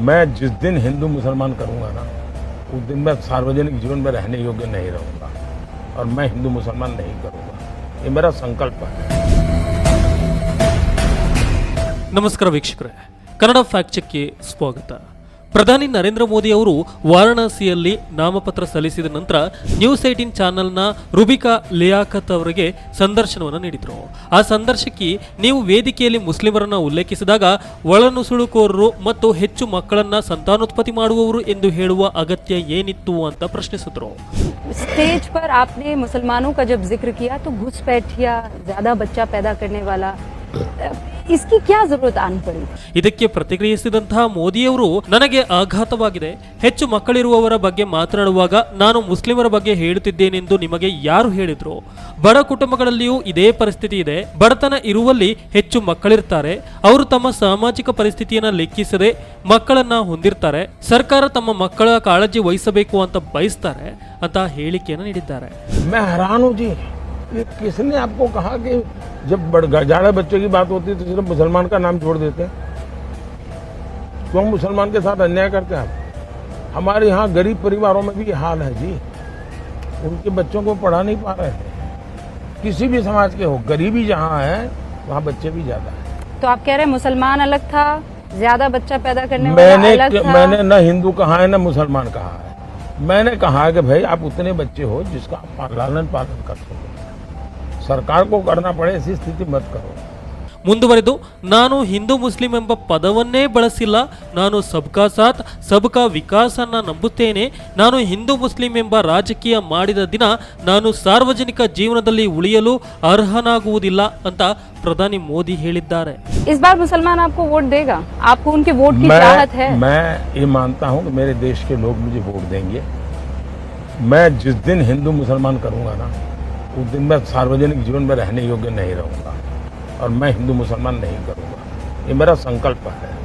मैं जिस दिन हिंदू मुसलमान करूंगा ना उस दिन मैं सार्वजनिक जीवन में रहने योग्य नहीं रहूंगा और मैं हिंदू मुसलमान नहीं करूंगा ये मेरा संकल्प है ನಮಸ್ಕಾರ ವೀಕ್ಷಕರೇ ಕನ್ನಡ ಫ್ಯಾಕ್ಟ್ ಚೆಕ್ಗೆ ಸ್ವಾಗತ ಪ್ರಧಾನಿ ನರೇಂದ್ರ ಮೋದಿ ಅವರು ವಾರಾಣಸಿಯಲ್ಲಿ ನಾಮಪತ್ರ ಸಲ್ಲಿಸಿದ ನಂತರ ನ್ಯೂಸ್ ಏಟೀನ್ ಚಾನೆಲ್ನ ರುಬಿಕಾ ಲಿಯಾಖತ್ ಅವರಿಗೆ ಸಂದರ್ಶನವನ್ನು ನೀಡಿದರು ಆ ಸಂದರ್ಶಕಿ ನೀವು ವೇದಿಕೆಯಲ್ಲಿ ಮುಸ್ಲಿಮರನ್ನ ಉಲ್ಲೇಖಿಸಿದಾಗ ಒಳನುಸುಳುಕೋರರು ಮತ್ತು ಹೆಚ್ಚು ಮಕ್ಕಳನ್ನ ಸಂತಾನೋತ್ಪತ್ತಿ ಮಾಡುವವರು ಎಂದು ಹೇಳುವ ಅಗತ್ಯ ಏನಿತ್ತು ಅಂತ ಪ್ರಶ್ನಿಸಿದರು स्टेज पर आपने मुसलमानों का जब जिक्र किया तो घुसपैठिया ज्यादा बच्चा पैदा करने वाला इसकी क्या जरूरत आन पड़ी ಇದಕ್ಕೆ ಪ್ರತಿಕ್ರಿಯಿಸಿದಂತಹ ಮೋದಿಯವರು ನನಗೆ ಆಘಾತವಾಗಿದೆ ಹೆಚ್ಚು ಮಕ್ಕಳಿರುವವರ ಬಗ್ಗೆ ಮಾತನಾಡುವಾಗ ನಾನು ಮುಸ್ಲಿಮರ ಬಗ್ಗೆ ಹೇಳುತ್ತಿದ್ದೇನೆಂದು ನಿಮಗೆ ಯಾರು ಹೇಳಿದ್ರು ಬಡ ಕುಟುಂಬಗಳಲ್ಲಿಯೂ ಇದೇ ಪರಿಸ್ಥಿತಿ ಇದೆ ಬಡತನ ಇರುವಲ್ಲಿ ಹೆಚ್ಚು ಮಕ್ಕಳಿರ್ತಾರೆ ಅವರು ತಮ್ಮ ಸಾಮಾಜಿಕ ಪರಿಸ್ಥಿತಿಯನ್ನ ಲೆಕ್ಕಿಸದೆ ಮಕ್ಕಳನ್ನ ಹೊಂದಿರ್ತಾರೆ ಸರ್ಕಾರ ತಮ್ಮ ಮಕ್ಕಳ ಕಾಳಜಿ ವಹಿಸಬೇಕು ಅಂತ ಬಯಸ್ತಾರೆ ಅಂತ ಹೇಳಿಕೆಯನ್ನು ನೀಡಿದ್ದಾರೆ मैं हैरान हूँ जी ये किसने आपको कहा कि जब ज़्यादा बच्चों की बात होती है तो सिर्फ़ मुसलमान का नाम छोड़ देते हैं? क्यों तो मुसलमान के साथ अन्याय करते हैं आप? हमारे यहाँ गरीब परिवारों में भी हाल है जी। उनके बच्चों को पढ़ा नहीं पा रहे हैं। किसी भी समाज के हो गरीबी जहाँ है वहाँ बच्चे भी ज़्यादा है। तो आप कह रहे हैं मुसलमान अलग था ज़्यादा बच्चा पैदा करने मैंने अलग था? मैंने न हिंदू कहा है न मुसलमान कहा है। मैंने कहा है कि भाई आप उतने बच्चे हो जिसका आप लालन पालन कर सको सरकार को करना पड़े ऐसी स्थिति मत करो ಮುಂದುವರೆದು ನಾನು ಹಿಂದೂ ಮುಸ್ಲಿಂ ಎಂಬ ಪದವನ್ನೇ ಬಳಸಿಲ್ಲ ನಾನು ಸಬ್ಕಾ ಸಾಥ್ ಸಬ್ಕಾ ವಿಕಾಸನ್ನ ನಂಬುತ್ತೇನೆ ನಾನು ಹಿಂದೂ ಮುಸ್ಲಿಂ ಎಂಬ ರಾಜಕೀಯ ಮಾಡಿದ ದಿನ ನಾನು ಸಾರ್ವಜನಿಕ ಜೀವನದಲ್ಲಿ ಉಳಿಯಲು ಅರ್ಹನಾಗುವುದಿಲ್ಲ ಅಂತ ಪ್ರಧಾನಿ ಮೋದಿ ಹೇಳಿದ್ದಾರೆ इस बार मुसलमान आपको वोट देगा आपको उनके वोट की चाहत है मैं मैं ये मानता हूँ कि मेरे देश के लोग मुझे वोट देंगे मैं जिस दिन हिंदू मुसलमान करूँगा ना उस दिन मैं सार्वजनिक जीवन में रहने योग्य नहीं रहूँगा और मैं हिंदू मुसलमान नहीं करूँगा। ये मेरा संकल्प है।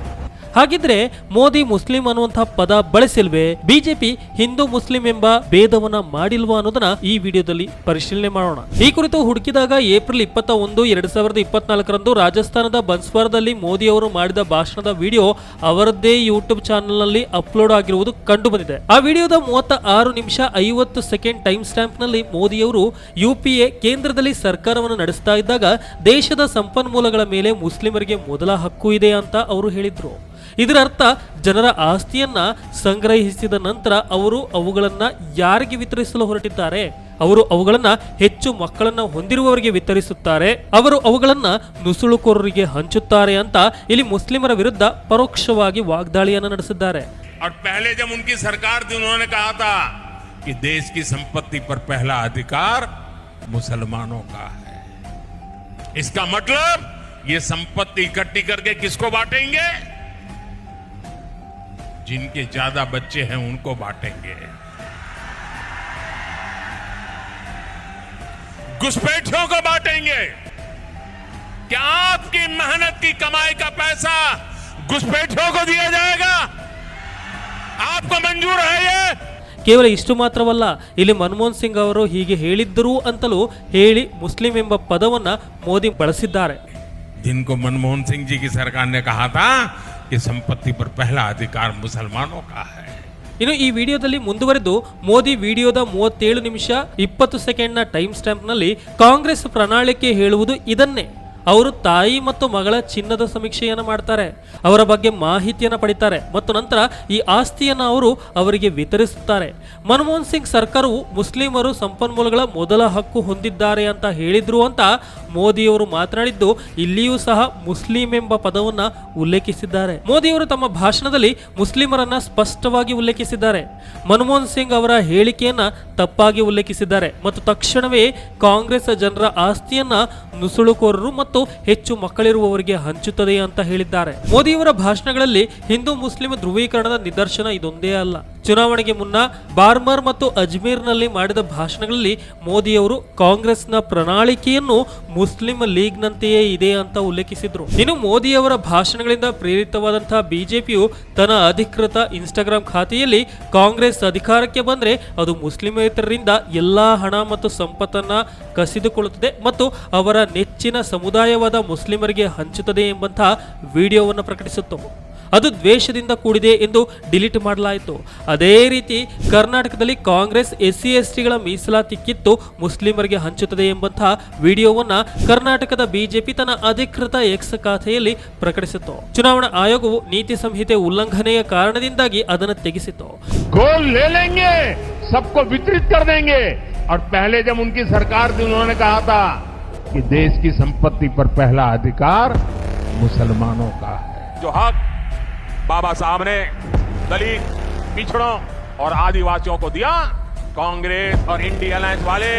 ಹಾಗಿದ್ರೆ ಮೋದಿ ಮುಸ್ಲಿಂ ಅನ್ನುವಂತಹ ಪದ ಬಳಸಿಲ್ವೇ? ಬಿಜೆಪಿ ಹಿಂದೂ ಮುಸ್ಲಿಂ ಎಂಬ ಭೇದವನ್ನ ಮಾಡಿಲ್ವಾ ಅನ್ನೋದನ್ನ ಈ ವಿಡಿಯೋದಲ್ಲಿ ಪರಿಶೀಲನೆ ಮಾಡೋಣ. ಈ ಕುರಿತು ಹುಡುಕಿದಾಗ ಏಪ್ರಿಲ್ ಇಪ್ಪತ್ತ ಒಂದು ಎರಡ್ ಸಾವಿರದ ಇಪ್ಪತ್ನಾಲ್ಕರಂದು ರಾಜಸ್ಥಾನದ ಬನ್ಸ್ವಾರದಲ್ಲಿ ಮೋದಿ ಅವರು ಮಾಡಿದ ಭಾಷಣದ ವಿಡಿಯೋ ಅವರದ್ದೇ ಯೂಟ್ಯೂಬ್ ಚಾನೆಲ್ನಲ್ಲಿ ಅಪ್ಲೋಡ್ ಆಗಿರುವುದು ಕಂಡು ಬಂದಿದೆ ಆ ವಿಡಿಯೋದ ಮೂವತ್ತ ಆರು ನಿಮಿಷ ಐವತ್ತು ಸೆಕೆಂಡ್ ಟೈಮ್ ಸ್ಟ್ಯಾಂಪ್ನಲ್ಲಿ ಮೋದಿ ಅವರು ಯುಪಿಎ ಕೇಂದ್ರದಲ್ಲಿ ಸರ್ಕಾರವನ್ನು ನಡೆಸ್ತಾ ಇದ್ದಾಗ ದೇಶದ ಸಂಪನ್ಮೂಲಗಳ ಮೇಲೆ ಮುಸ್ಲಿಮರಿಗೆ ಮೊದಲ ಹಕ್ಕು ಇದೆ ಅಂತ ಅವರು ಹೇಳಿದ್ರು. ಇದರ ಅರ್ಥ ಜನರ ಆಸ್ತಿಯನ್ನ ಸಂಗ್ರಹಿಸಿದ ನಂತರ ಅವರು ಅವುಗಳನ್ನ ಯಾರಿಗೆ ವಿತರಿಸಲು ಹೊರಟಿದ್ದಾರೆ ಅವರು ಅವುಗಳನ್ನ ಹೆಚ್ಚು ಮಕ್ಕಳನ್ನ ಹೊಂದಿರುವವರಿಗೆ ವಿತರಿಸುತ್ತಾರೆ ಅವರು ಅವುಗಳನ್ನ ನುಸುಳುಕೋರರಿಗೆ ಹಂಚುತ್ತಾರೆ ಅಂತ ಇಲ್ಲಿ ಮುಸ್ಲಿಮರ ವಿರುದ್ಧ ಪರೋಕ್ಷವಾಗಿ ವಾಗ್ದಾಳಿಯನ್ನ ನಡೆಸಿದ್ದಾರೆ और पहले जब उनकी सरकार थी उन्होंने कहा था कि देश की संपत्ति पर पहला अधिकार मुसलमानों का है इसका मतलब ये संपत्ति इकट्ठी करके किसको बांटेंगे जिनके ज्यादा बच्चे हैं उनको बांटेंगे घुसपैठियों को बांटेंगे क्या आपकी मेहनत की कमाई का पैसा घुसपैठियों को दिया जाएगा आपको मंजूर है ये ಕೇವಲ ಇಷ್ಟು ಮಾತ್ರವಲ್ಲ ಇಲ್ಲಿ ಮನಮೋಹನ್ ಸಿಂಗ್ ಅವರು ಹೀಗೆ ಹೇಳಿದ್ದರು ಅಂತಲೂ ಹೇಳಿ ಮುಸ್ಲಿಂ ಎಂಬ ಪದವನ್ನ ಮೋದಿ ಬಳಸಿದ್ದಾರೆ जिनको मनमोहन सिंह जी की सरकार ने कहा था कि संपत्ति पर पहला अधिकार मुसलमानों का है ಇನ್ನು ಈ ವಿಡಿಯೋದಲ್ಲಿ ಮುಂದುವರೆದು ಮೋದಿ ವಿಡಿಯೋದ ಮೂವತ್ತೇಳು ನಿಮಿಷ ಇಪ್ಪತ್ತು ಸೆಕೆಂಡ್ನ ಟೈಮ್ ಸ್ಟ್ಯಾಂಪ್ನಲ್ಲಿ ಕಾಂಗ್ರೆಸ್ ಪ್ರಣಾಳಿಕೆ ಹೇಳುವುದು ಇದನ್ನೇ ಅವರು ತಾಯಿ ಮತ್ತು ಮಗಳ ಚಿನ್ನದ ಸಮೀಕ್ಷೆಯನ್ನು ಮಾಡ್ತಾರೆ. ಅವರ ಬಗ್ಗೆ ಮಾಹಿತಿಯನ್ನು ಪಡಿತಾರೆ ಮತ್ತು ನಂತರ ಈ ಆಸ್ತಿಯನ್ನು ಅವರು ಅವರಿಗೆ ವಿತರಿಸುತ್ತಾರೆ. ಮನಮೋಹನ್ ಸಿಂಗ್ ಸರ್ಕಾರವು ಮುಸ್ಲಿಮರು ಸಂಪನ್ಮೂಲಗಳ ಮೊದಲ ಹಕ್ಕು ಹೊಂದಿದ್ದಾರೆ ಅಂತ ಹೇಳಿದ್ರು ಅಂತ ಮೋದಿಯವರು ಮಾತನಾಡಿದ್ದು, ಇಲ್ಲಿಯೂ ಸಹ ಮುಸ್ಲಿಂ ಎಂಬ ಪದವನ್ನು ಉಲ್ಲೇಖಿಸಿದ್ದಾರೆ. ಮೋದಿಯವರು ತಮ್ಮ ಭಾಷಣದಲ್ಲಿ ಮುಸ್ಲಿಮರನ್ನ ಸ್ಪಷ್ಟವಾಗಿ ಉಲ್ಲೇಖಿಸಿದ್ದಾರೆ. ಮನಮೋಹನ್ ಸಿಂಗ್ ಅವರ ಹೇಳಿಕೆಯನ್ನ ತಪ್ಪಾಗಿ ಉಲ್ಲೇಖಿಸಿದ್ದಾರೆ ಮತ್ತು ತಕ್ಷಣವೇ ಕಾಂಗ್ರೆಸ್ ಜನರ ಆಸ್ತಿಯನ್ನ ನುಸುಳುಕೋರರು ಮತ್ತು ಹೆಚ್ಚು ಮಕ್ಕಳಿರುವವರಿಗೆ ಹಂಚುತ್ತದೆ ಅಂತ ಹೇಳಿದ್ದಾರೆ. ಮೋದಿಯವರ ಭಾಷಣಗಳಲ್ಲಿ ಹಿಂದೂ ಮುಸ್ಲಿಂ ಧ್ರುವೀಕರಣದ ನಿದರ್ಶನ ಇದೊಂದೇ ಅಲ್ಲ. ಚುನಾವಣೆಗೆ ಮುನ್ನ ಬಾರ್ಮರ್ ಮತ್ತು ಅಜ್ಮೀರ್ನಲ್ಲಿ ಮಾಡಿದ ಭಾಷಣಗಳಲ್ಲಿ ಮೋದಿಯವರು ಕಾಂಗ್ರೆಸ್ನ ಪ್ರಣಾಳಿಕೆಯನ್ನು ಮುಸ್ಲಿಂ ಲೀಗ್ನಂತೆಯೇ ಇದೆ ಅಂತ ಉಲ್ಲೇಖಿಸಿದ್ರು. ಇನ್ನು ಮೋದಿಯವರ ಭಾಷಣಗಳಿಂದ ಪ್ರೇರಿತವಾದಂತಹ ಬಿಜೆಪಿಯು ತನ್ನ ಅಧಿಕೃತ ಇನ್ಸ್ಟಾಗ್ರಾಂ ಖಾತೆಯಲ್ಲಿ ಕಾಂಗ್ರೆಸ್ ಅಧಿಕಾರಕ್ಕೆ ಬಂದರೆ ಅದು ಮುಸ್ಲಿಮೇತರರಿಂದ ಎಲ್ಲಾ ಹಣ ಮತ್ತು ಸಂಪತ್ತನ್ನ ಕಸಿದುಕೊಳ್ಳುತ್ತದೆ ಮತ್ತು ಅವರ ನೆಚ್ಚಿನ ಸಮುದಾಯವಾದ ಮುಸ್ಲಿಮರಿಗೆ ಹಂಚುತ್ತದೆ ಎಂಬಂತಹ ವಿಡಿಯೋವನ್ನು ಪ್ರಕಟಿಸಿತ್ತು. ಅದು ದ್ವೇಷದಿಂದ ಕೂಡಿದೆ ಎಂದು ಡಿಲೀಟ್ ಮಾಡಲಾಯಿತು ಅದೇ ರೀತಿ ಕರ್ನಾಟಕದಲ್ಲಿ ಕಾಂಗ್ರೆಸ್ ಎಸ್ಸಿ ಎಸ್ಟಿಗಳ ಮೀಸಲಾತಿ ಕಿತ್ತು ಮುಸ್ಲಿಮರಿಗೆ ಹಂಚುತ್ತದೆ ಎಂಬಂತಹ ವಿಡಿಯೋವನ್ನ ಕರ್ನಾಟಕದ ಬಿಜೆಪಿ ತನ್ನ ಅಧಿಕೃತ ಎಕ್ಸ್ ಖಾತೆಯಲ್ಲಿ ಪ್ರಕಟಿಸಿತ್ತು ಚುನಾವಣಾ ಆಯೋಗವು ನೀತಿ ಸಂಹಿತೆ ಉಲ್ಲಂಘನೆಯ ಕಾರಣದಿಂದಾಗಿ ಅದನ್ನು ತೆಗೆಸಿತು गोल ले लेंगे सबको वितरित कर देंगे और पहले जब उनकी सरकार थी उन्होंने कहा था कि देश की संपत्ति पर पहला अधिकार मुसलमानों का है जो हक बाबा साहब ने दलित पिछड़ों और आदिवासियों को दिया कांग्रेस और इंडिया अलायंस वाले।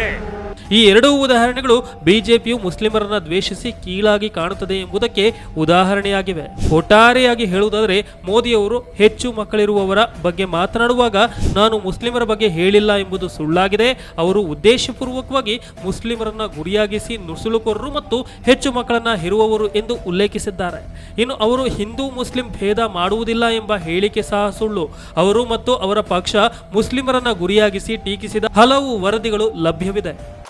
ಈ ಎರಡೂ ಉದಾಹರಣೆಗಳು ಬಿಜೆಪಿಯು ಮುಸ್ಲಿಮರನ್ನ ದ್ವೇಷಿಸಿ ಕೀಳಾಗಿ ಕಾಣುತ್ತದೆ ಎಂಬುದಕ್ಕೆ ಉದಾಹರಣೆಯಾಗಿವೆ. ಒಟ್ಟಾರೆಯಾಗಿ ಹೇಳುವುದಾದರೆ, ಮೋದಿಯವರು ಹೆಚ್ಚು ಮಕ್ಕಳಿರುವವರ ಬಗ್ಗೆ ಮಾತನಾಡುವಾಗ ನಾನು ಮುಸ್ಲಿಮರ ಬಗ್ಗೆ ಹೇಳಿಲ್ಲ ಎಂಬುದು ಸುಳ್ಳಾಗಿದೆ. ಅವರು ಉದ್ದೇಶಪೂರ್ವಕವಾಗಿ ಮುಸ್ಲಿಮರನ್ನ ಗುರಿಯಾಗಿಸಿ ನುಸುಳುಕೋರರು ಮತ್ತು ಹೆಚ್ಚು ಮಕ್ಕಳನ್ನ ಹೆರುವವರು ಎಂದು ಉಲ್ಲೇಖಿಸಿದ್ದಾರೆ. ಇನ್ನು ಅವರು ಹಿಂದೂ ಮುಸ್ಲಿಂ ಭೇದ ಮಾಡುವುದಿಲ್ಲ ಎಂಬ ಹೇಳಿಕೆ ಸಹ ಸುಳ್ಳು. ಅವರು ಮತ್ತು ಅವರ ಪಕ್ಷ ಮುಸ್ಲಿಮರನ್ನ ಗುರಿಯಾಗಿಸಿ ಟೀಕಿಸಿದ ಹಲವು ವರದಿಗಳು ಲಭ್ಯವಿದೆ.